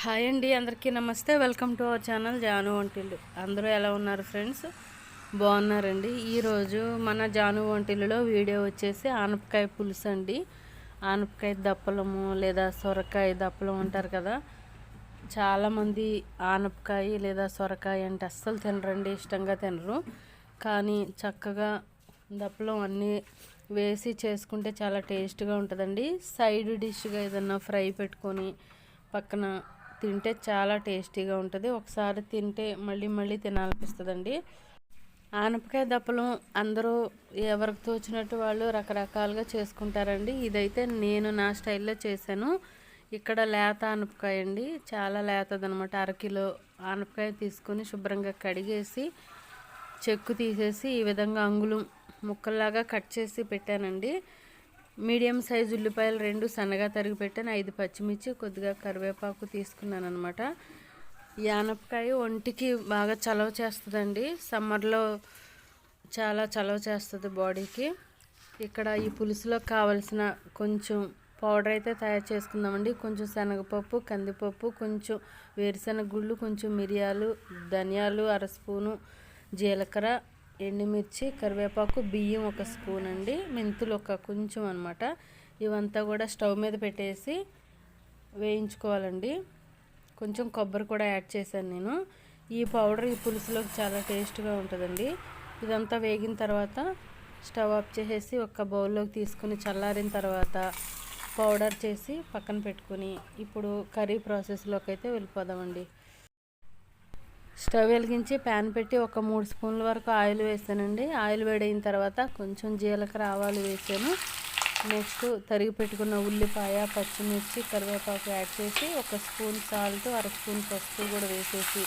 Hi అండి అందరికీ నమస్తే. Welcome to our channel Janu Vantillu అందరూ ఎలా ఉన్నారు ఫ్రెండ్స్? బాగున్నారండి. ఈరోజు మన జాను వంటిల్లులో వీడియో వచ్చేసి ఆనపకాయ పులుసు అండి. ఆనపకాయ దప్పలము లేదా సొరకాయ దప్పలం అంటారు కదా. చాలామంది ఆనపకాయ లేదా సొరకాయ అంటే అస్సలు తినరండి ఇష్టంగా తినరు. కానీ చక్కగా దప్పలం అన్నీ వేసి చేసుకుంటే చాలా టేస్ట్గా ఉంటుందండి. సైడ్ డిష్గా ఏదన్నా ఫ్రై పెట్టుకొని పక్కన తింటే చాలా టేస్టీగా ఉంటుంది. ఒకసారి తింటే మళ్ళీ మళ్ళీ తినాలనిపిస్తుందండి. ఆనపకాయ దప్పలం అందరూ ఎవరికి తోచినట్టు వాళ్ళు రకరకాలుగా చేసుకుంటారండి. ఇదైతే నేను నా స్టైల్లో చేశాను. ఇక్కడ లేత ఆనపకాయ అండి. చాలా లేతదనమాట అరకిలో ఆనపకాయ తీసుకొని శుభ్రంగా కడిగేసి చెక్కు తీసేసి ఈ విధంగా అంగుళం ముక్కల్లాగా కట్ చేసి పెట్టానండి. మీడియం సైజు ఉల్లిపాయలు రెండు సన్నగా తరిగి పెట్టాను ఐదు పచ్చిమిర్చి కొద్దిగా కరివేపాకు తీసుకున్నాను అనమాట యానపకాయ ఒంటికి బాగా చలవ చేస్తుందండి. సమ్మర్లో చాలా చలవ చేస్తుంది బాడీకి. ఇక్కడ ఈ పులుసులో కావలసిన కొంచెం పౌడర్ అయితే తయారు చేసుకుందామండి. కొంచెం శనగపప్పు కందిపప్పు కొంచెం వేరుశనగ గుళ్ళు కొంచెం మిరియాలు ధనియాలు అర స్పూను జీలకర్ర ఎండుమిర్చి కరివేపాకు బియ్యం ఒక స్పూన్ అండి. మెంతులు ఒక కొంచెం అనమాట ఇవంతా కూడా స్టవ్ మీద పెట్టేసి వేయించుకోవాలండి. కొంచెం కొబ్బరి కూడా యాడ్ చేశాను నేను. ఈ పౌడర్ ఈ పులుసులోకి చాలా టేస్ట్గా ఉంటుందండి. ఇదంతా వేగిన తర్వాత స్టవ్ ఆఫ్ చేసేసి ఒక బౌల్లోకి తీసుకుని చల్లారిన తర్వాత పౌడర్ చేసి పక్కన పెట్టుకుని ఇప్పుడు కర్రీ ప్రాసెస్లోకి అయితే వెళ్ళిపోదామండి. స్టవ్ వెలిగించి ప్యాన్ పెట్టి ఒక మూడు స్పూన్ల వరకు ఆయిల్ వేసానండి. ఆయిల్ వేడైన తర్వాత కొంచెం జీలకర్ర ఆవాలు వేసాను. నెక్స్ట్ తరిగి పెట్టుకున్న ఉల్లిపాయ పచ్చిమిర్చి కరివేపాకు యాడ్ చేసి ఒక స్పూన్ సాల్ట్ అర స్పూన్ పసుపు కూడా వేసేసి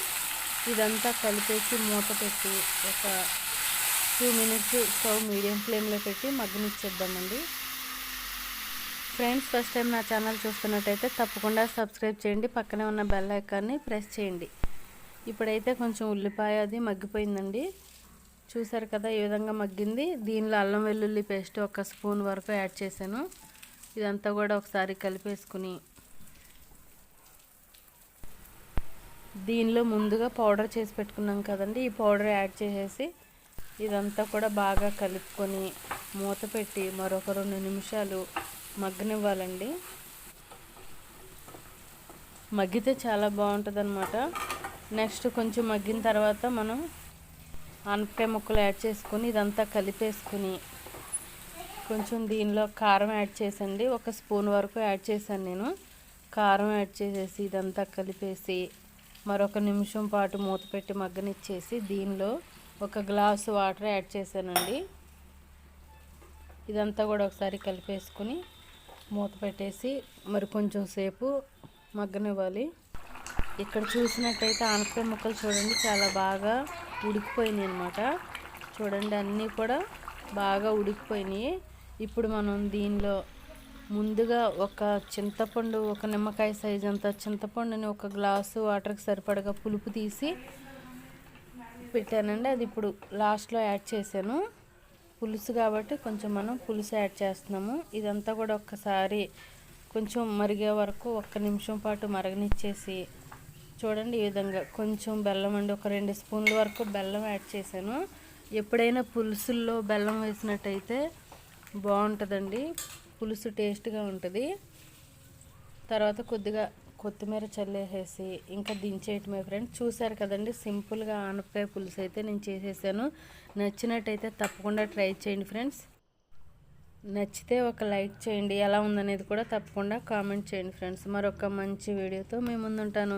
ఇదంతా కలిపేసి మూత పెట్టి ఒక టూ మినిట్స్ స్టవ్ మీడియం ఫ్లేమ్లో పెట్టి మగ్గనిచ్చేద్దామండి. ఫ్రెండ్స్ ఫస్ట్ టైం నా ఛానల్ చూస్తున్నట్టయితే తప్పకుండా సబ్స్క్రైబ్ చేయండి. పక్కనే ఉన్న బెల్ ఐకాన్ని ప్రెస్ చేయండి. ఇప్పుడైతే కొంచెం ఉల్లిపాయ అది మగ్గిపోయిందండి. చూసారు కదా ఈ విధంగా మగ్గింది. దీనిలో అల్లం వెల్లుల్లి పేస్ట్ ఒక స్పూన్ వరకు యాడ్ చేశాను. ఇదంతా కూడా ఒకసారి కలిపేసుకుని. దీనిలో ముందుగా పౌడర్ చేసి పెట్టుకున్నాం కదండి. ఈ పౌడర్ యాడ్ చేసేసి ఇదంతా కూడా బాగా కలుపుకొని మూత పెట్టి మరొక రెండు నిమిషాలు మగ్గనివ్వాలండి. మగ్గితే చాలా బాగుంటుంది నెక్స్ట్ కొంచెం మగ్గిన తర్వాత మనం ఆనపకాయ ముక్కలు యాడ్ చేసుకొని ఇదంతా కలిపేసుకుని కొంచెం దీనిలో కారం యాడ్ చేసండి. ఒక స్పూన్ వరకు యాడ్ చేశాను నేను. కారం యాడ్ చేసేసి ఇదంతా కలిపేసి మరొక నిమిషం పాటు మూత పెట్టి మగ్గనిచ్చేసి దీనిలో ఒక గ్లాసు వాటర్ యాడ్ చేశానండి. ఇదంతా కూడా ఒకసారి కలిపేసుకుని మూత పెట్టేసి మరి కొంచెం సేపు మగ్గనివ్వాలి. ఇక్కడ చూసినట్టయితే ఆనపకాయ ముక్కలు చూడండి చాలా బాగా ఉడికిపోయినాయి అనమాట చూడండి అన్నీ కూడా బాగా ఉడికిపోయినాయి. ఇప్పుడు మనం దీనిలో ముందుగా ఒక చింతపండు ఒక నిమ్మకాయ సైజ్ అంత చింతపండుని ఒక గ్లాసు వాటర్కి సరిపడగా పులుపు తీసి పెట్టానండి. అది ఇప్పుడు లాస్ట్లో యాడ్ చేశాను. పులుసు కాబట్టి కొంచెం మనం పులుసు యాడ్ చేస్తున్నాము. ఇదంతా కూడా ఒక్కసారి కొంచెం మరిగే వరకు ఒక్క నిమిషం పాటు మరగనిచ్చేసి చూడండి ఈ విధంగా. కొంచెం బెల్లం అండి ఒక రెండు స్పూన్ల వరకు బెల్లం యాడ్ చేశాను. ఎప్పుడైనా పులుసుల్లో బెల్లం వేసినట్టయితే బాగుంటుందండి. పులుసు టేస్ట్గా ఉంటుంది. తర్వాత కొద్దిగా కొత్తిమీర చల్లేసేసి ఇంకా దించేయటమే ఫ్రెండ్స్ చూశారు కదండి సింపుల్గా ఆనపకాయ పులుసు అయితే నేను చేసేసాను. నచ్చినట్టయితే తప్పకుండా ట్రై చేయండి ఫ్రెండ్స్ నచ్చితే ఒక లైక్ చేయండి. ఎలా ఉందనేది కూడా తప్పకుండా కామెంట్ చేయండి ఫ్రెండ్స్ మరొక మంచి వీడియోతో మేము ముందుంటాను.